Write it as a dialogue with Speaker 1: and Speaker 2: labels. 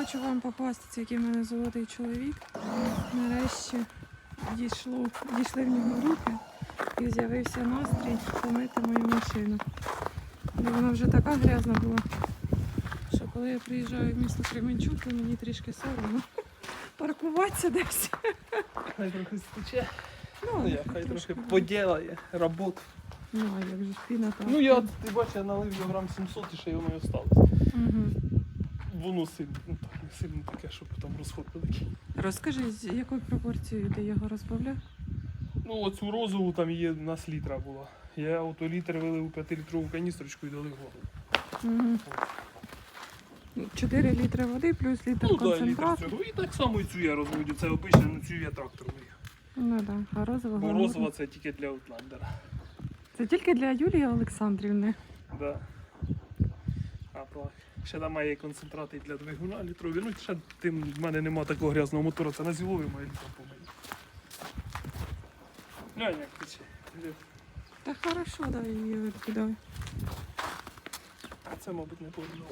Speaker 1: хочу вам похвастатися, який в мене золотий чоловік. Нарешті дійшло, дійшли в нього руки і з'явився настрій помити мою машину. Бо вона вже така грязна була, що коли я приїжджаю в місто Кременчук, то мені трішки соромно паркуватися десь.
Speaker 2: Хай трохи стече.
Speaker 1: Ну,
Speaker 2: Ну як, хай
Speaker 1: трошки.
Speaker 2: поділає роботу.
Speaker 1: Ну, а як же ж піна там.
Speaker 2: Ну я, ти бачиш, я налив його грам 700 і ще воно й осталось.
Speaker 1: Угу.
Speaker 2: Воно сильно, ну сильно таке, щоб там розход великий.
Speaker 1: Розкажи, з якою пропорцією ти його розбавляв?
Speaker 2: Ну оцю розову там є у нас літра була. Я ото літр вилив у 5-літрову каністрочку і воду.
Speaker 1: Угу. 4 літри води плюс літр
Speaker 2: Ну
Speaker 1: концентрату.
Speaker 2: цього. І так само і цю я розводю. Це обично, ну цю я трактором. лию.
Speaker 1: Ну так, да. а розова
Speaker 2: Бо розова це тільки для Outlander.
Speaker 1: Це тільки для Юлії Олександрівни.
Speaker 2: Да. А ще там має концентрати для двигуна літрові. Ну ще тим в мене нема такого грязного мотора, це на зілові має літро помити. Глянь, як тече.
Speaker 1: Та хорошо, давай її викидай.
Speaker 2: А це, мабуть, не повинно.